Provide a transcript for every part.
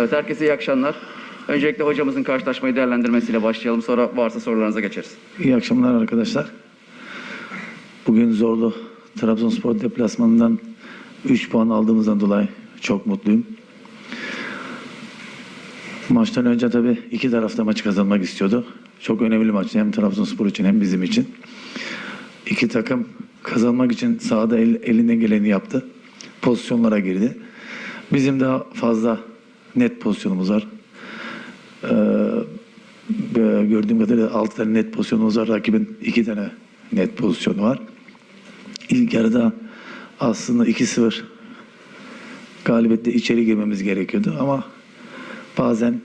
Evet herkese iyi akşamlar. Öncelikle hocamızın karşılaşmayı değerlendirmesiyle başlayalım. Sonra varsa sorularınıza geçeriz. İyi akşamlar arkadaşlar. Bugün zorlu Trabzonspor deplasmanından 3 puan aldığımızdan dolayı çok mutluyum. Maçtan önce tabii iki tarafta maçı kazanmak istiyordu. Çok önemli maçtı hem Trabzonspor için hem bizim için. İki takım kazanmak için sahada el, elinden geleni yaptı. Pozisyonlara girdi. Bizim daha fazla net pozisyonumuz var. Ee, gördüğüm kadarıyla 6 tane net pozisyonumuz var. Rakibin 2 tane net pozisyonu var. İlk yarıda aslında 2-0 galibiyette içeri girmemiz gerekiyordu ama bazen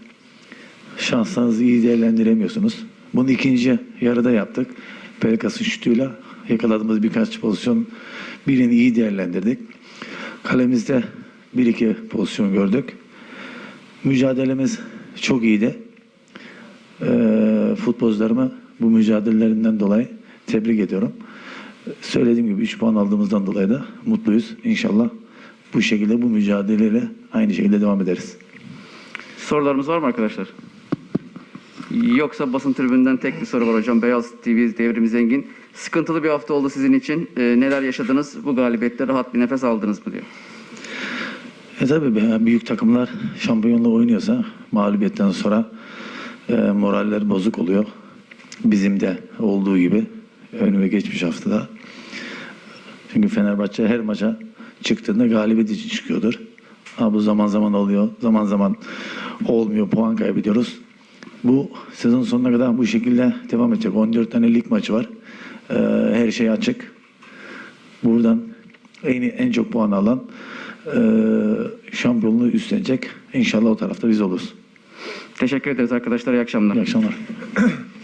şanslarınızı iyi değerlendiremiyorsunuz. Bunu ikinci yarıda yaptık. Pelkas'ın şutuyla yakaladığımız birkaç pozisyon birini iyi değerlendirdik. Kalemizde bir iki pozisyon gördük. Mücadelemiz çok iyiydi e, futbolcularımı bu mücadelelerinden dolayı tebrik ediyorum. Söylediğim gibi 3 puan aldığımızdan dolayı da mutluyuz. İnşallah bu şekilde bu mücadeleyle aynı şekilde devam ederiz. Sorularımız var mı arkadaşlar? Yoksa basın tribünden tek bir soru var hocam. Beyaz TV Devrim Zengin. Sıkıntılı bir hafta oldu sizin için. Ee, neler yaşadınız? Bu galibiyette rahat bir nefes aldınız mı diyor. E tabi büyük takımlar şampiyonla oynuyorsa mağlubiyetten sonra e, moraller bozuk oluyor. Bizim de olduğu gibi önüme geçmiş haftada. Çünkü Fenerbahçe her maça çıktığında galibiyet için çıkıyordur. Ama bu zaman zaman oluyor. Zaman zaman olmuyor. Puan kaybediyoruz. Bu sezon sonuna kadar bu şekilde devam edecek. 14 tane lig maçı var. E, her şey açık. Buradan en, en çok puan alan e, şampiyonluğu üstlenecek. İnşallah o tarafta biz oluruz. Teşekkür ederiz arkadaşlar. İyi akşamlar. İyi akşamlar.